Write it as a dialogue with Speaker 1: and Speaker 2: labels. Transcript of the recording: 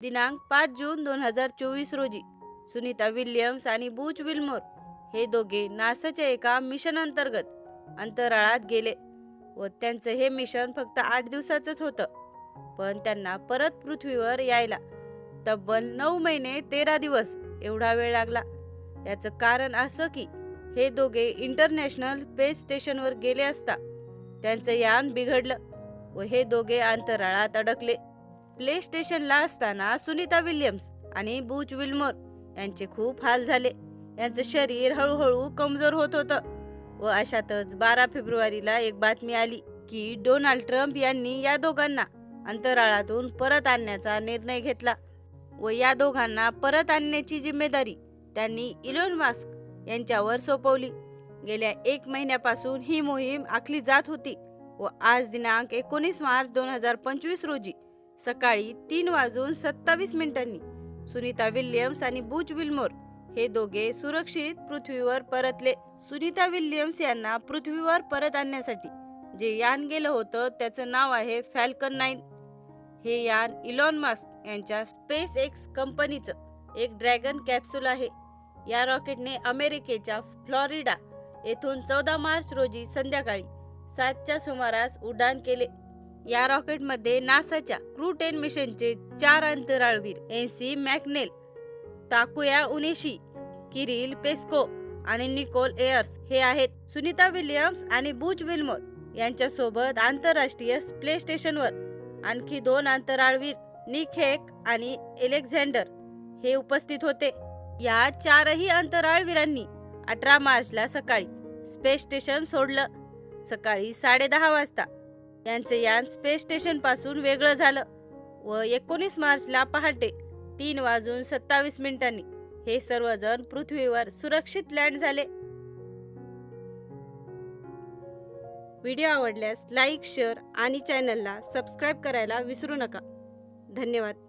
Speaker 1: दिनांक पाच जून दोन हजार चोवीस रोजी. सुनीता विल्यम्स आणि बूच विल्मोर हे दोघे नासाच्या एका मिशन अंतर्गत अंतराळात गेले व त्यांचं हे मिशन फक्त आठ दिवसाचंच होतं. पण त्यांना परत पृथ्वीवर यायला तब्बल नऊ महिने तेरा दिवस एवढा वेळ लागला. याचं कारण असं की हे दोघे इंटरनॅशनल स्पेस स्टेशनवर गेले असता त्यांचं यान बिघडलं व हे दोघे अंतराळात अडकले. प्ले स्टेशनला असताना सुनीता विल्यम्स आणि बूच विल्मोर यांचे खूप हाल झाले. यांचं शरीर हळूहळू कमजोर होत होतं व अशातच बारा फेब्रुवारीला एक बातमी आली की डोनाल्ड ट्रम्प यांनी या दोघांना अंतराळातून परत आणण्याचा निर्णय घेतला व या दोघांना परत आणण्याची जिम्मेदारी त्यांनी इलोन मास्क यांच्यावर सोपवली. गेल्या एक महिन्यापासून ही मोहीम आखली जात होती व आज दिनांक एकोणीस मार्च दोन हजार पंचवीस रोजी सकाळी तीन वाजून सत्तावीस मिनिटांनी. सुनीता विल्यम्स आणि बूच विल्मोर हे दोघे सुरक्षित पृथ्वीवर परतले. सुनीता विल्यम्स यांना पृथ्वीवर परत आणण्यासाठी जे यान गेलं होतं त्याचं नाव आहे फॅल्कन नाईन. हे यान इलॉन मास्क यांच्या स्पेस एक्स कंपनीचं एक ड्रॅगन कॅप्सूल आहे. या रॉकेटने अमेरिकेच्या फ्लॉरिडा येथून चौदा मार्च रोजी संध्याकाळी सातच्या सुमारास उड्डाण केले. या रॉकेटमध्ये नासाच्या क्रू टेन मिशनचे चार अंतराळवीर Anne C McClain Takuya Onishi Kirill Peskov आणि निकोल एअर्स हे आहेत. सुनीता विलियम्स आणि बुज विल्मोर यांच्यासोबत आंतरराष्ट्रीय प्ले स्टेशनवर आणखी दोन अंतराळवीर निक हेक आणि एलेक्झांडर हे उपस्थित होते. या चारही अंतराळवीरांनी अठरा मार्चला सकाळी स्पेस स्टेशन सोडलं. सकाळी साडेदहा वाजता यांचे यान स्पेस स्टेशनपासून वेगळं झालं. व एकोणीस मार्चला पहाटे तीन वाजून सत्तावीस मिनिटांनी हे सर्वजण पृथ्वीवर सुरक्षित लँड झाले. व्हिडिओ आवडल्यास लाईक शेअर आणि चॅनलला सबस्क्राईब करायला विसरू नका. धन्यवाद.